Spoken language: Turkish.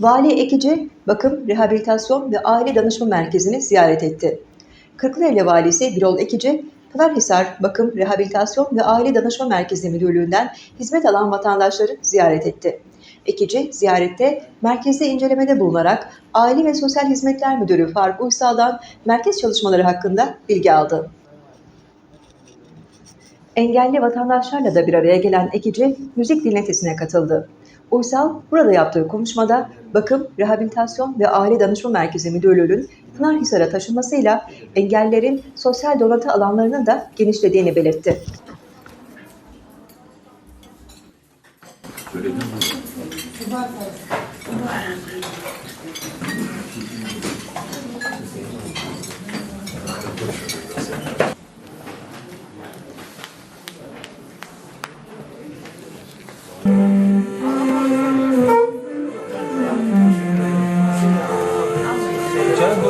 Vali Ekici, Bakım, Rehabilitasyon ve Aile Danışma Merkezi'ni ziyaret etti. Kırklareli Valisi Birol Ekici, Pınarhisar Bakım, Rehabilitasyon ve Aile Danışma Merkezi Müdürlüğü'nden hizmet alan vatandaşları ziyaret etti. Ekici, ziyarette merkezde incelemede bulunarak Aile ve Sosyal Hizmetler Müdürü Faruk Uysal'dan merkez çalışmaları hakkında bilgi aldı. Engelli vatandaşlarla da bir araya gelen Ekici müzik dinletesine katıldı. Uysal burada yaptığı konuşmada Bakım, Rehabilitasyon ve Aile Danışma Merkezi Müdürlüğü'nün Pınarhisar'a taşınmasıyla engellilerin sosyal donatı alanlarının da genişlediğini belirtti. 啊，成长过。